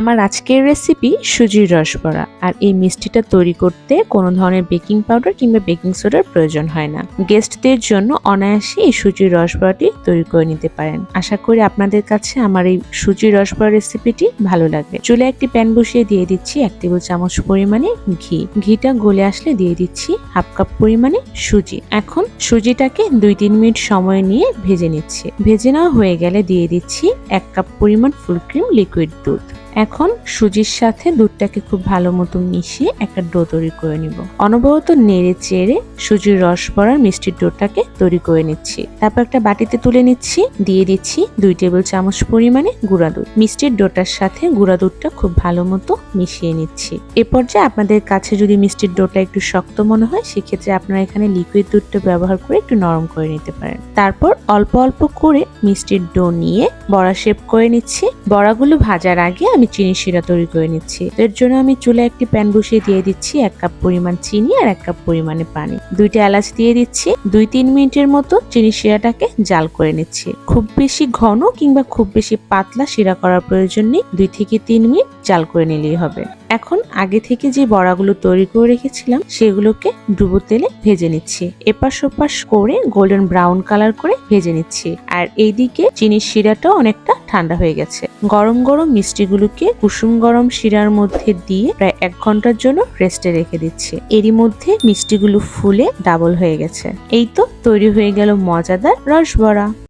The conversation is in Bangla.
আমার আজকের রেসিপি সুজির রসবড়া আর এই মিষ্টিটা তৈরি করতে কোনো ধরনের বেকিং পাউডার কিংবা বেকিং সোডার প্রয়োজন হয় না। গেস্টদের জন্য অনায়াসে এই সুজির রসবড়াটি তৈরি করে নিতে পারেন। আশা করি আপনাদের কাছে আমার এই সুজির রস রসবড়া রেসিপিটি ভালো লাগবে। চুলে একটি প্যান বসিয়ে দিয়ে দিচ্ছি এক টেবিল চামচ পরিমাণে ঘি। ঘিটা গলে আসলে দিয়ে দিচ্ছি হাফ কাপ পরিমাণে সুজি। এখন সুজিটাকে দুই তিন মিনিট সময় নিয়ে ভেজে নিচ্ছি। ভেজে নেওয়া হয়ে গেলে দিয়ে দিচ্ছি এক কাপ পরিমাণ ফুল ক্রিম লিকুইড দুধ। এখন সুজির সাথে দুধটাকে খুব ভালো মতো মিশিয়ে একটা ডো তৈরি করে নিব। অনবরত নেড়ে চেড়ে সুজির রস ভরার মিষ্টির ডোটাকে তৈরি করে নিচ্ছি। তারপর একটা বাটিতে তুলে নিচ্ছি। দিয়ে দিচ্ছি দুই টেবিল চামচ পরিমাণে গুঁড়া দুধ। মিষ্টির ডোটার সাথে গুঁড়া দুধটা খুব ভালো মতো মিশিয়ে নিচ্ছি। এ পর্যায়ে আপনাদের কাছে যদি মিষ্টির ডোটা একটু শক্ত মনে হয়, সেক্ষেত্রে আপনারা এখানে লিকুইড দুধটা ব্যবহার করে একটু নরম করে নিতে পারেন। তারপর অল্প অল্প করে মিষ্টির ডো নিয়ে বড়া শেপ করে নিচ্ছি। বড়াগুলো ভাজার আগে আমি চিনি শিরা তৈরি করে নিচ্ছি। এর জন্য আমি চুলে একটি প্যান বসিয়ে দিয়ে দিচ্ছি এক কাপ পরিমাণ চিনি আর এক কাপ পরিমাণে পানি। দুইটা এলাচ দিয়ে দিচ্ছি। দুই তিন মিনিটের মতো চিনি শিরাটাকে জাল করে নিচ্ছি। খুব বেশি ঘন কিংবা খুব বেশি পাতলা শিরা করার প্রয়োজন নেই। দুই থেকে তিন মিনিট জাল করে নিলেই হবে। এখন আগে থেকে যে বড়াগুলো তৈরি করে রেখেছিলাম, সেগুলোকে ডুবো তেলে ভেজে নিচ্ছি। এপাশ ওপাশ করে গোল্ডেন ব্রাউন কালার করে ভেজে নিচ্ছি। আর এইদিকে চিনির শিরাটাও অনেকটা ঠান্ডা হয়ে গেছে। গরম গরম মিষ্টিগুলোকে কুসুম গরম শিরার মধ্যে দিয়ে প্রায় এক ঘণ্টার জন্য রেস্টে রেখে দিচ্ছি। এরই মধ্যে মিষ্টিগুলো ফুলে ডাবল হয়ে গেছে। এই তো তৈরি হয়ে গেল মজাদার রসবড়া।